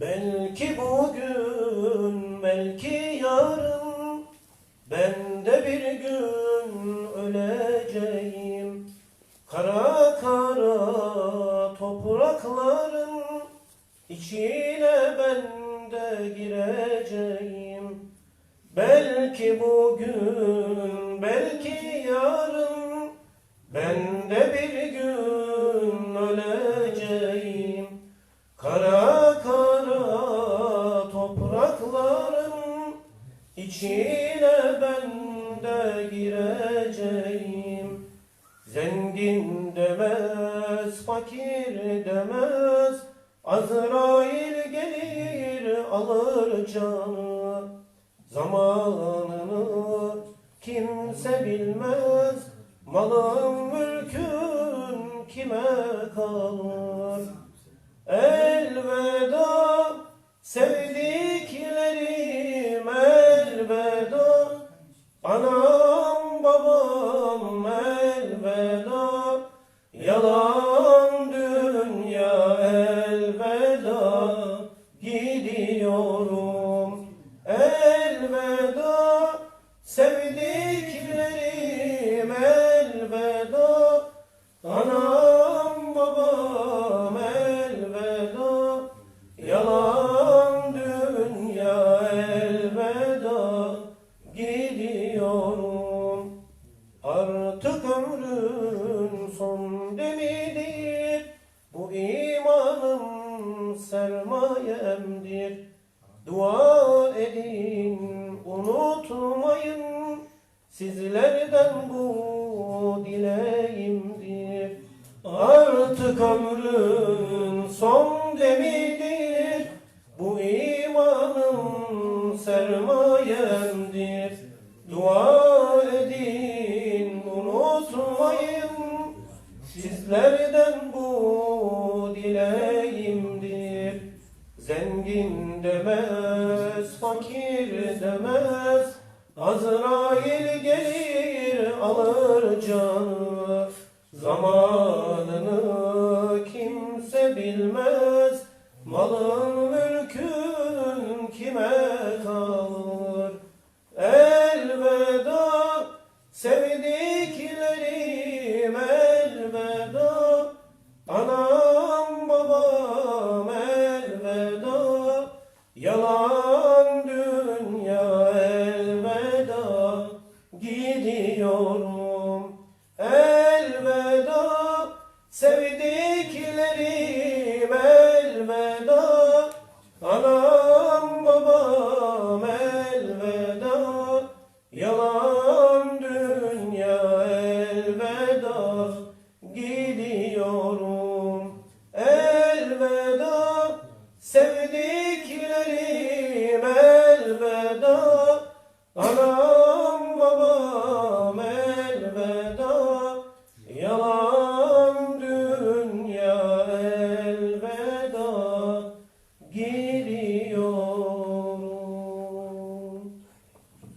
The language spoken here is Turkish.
Belki bugün, belki yarın ben de bir gün öleceğim. Kara kara toprakların içine ben de gireceğim. Belki bugün, belki yarın ben de bir gün öleceğim. Kara içine ben de gireceğim. Zengin demez, fakir demez, Azrail gelir alır canı. Zamanını kimse bilmez, malın mülkün kime kalır? Elveda sevdiklerim Artık ömrün son demidir. Bu imanım sermayemdir Dua edin unutmayın. Sizlerden bu dileğimdir. Artık ömrün son demidir. Bu imanım sermayemdir. Dua Sizlerden bu dileğimdir? Zengin demez, fakir demez. Azrail gelir alır canı. Zamanını kimse bilmez. Malın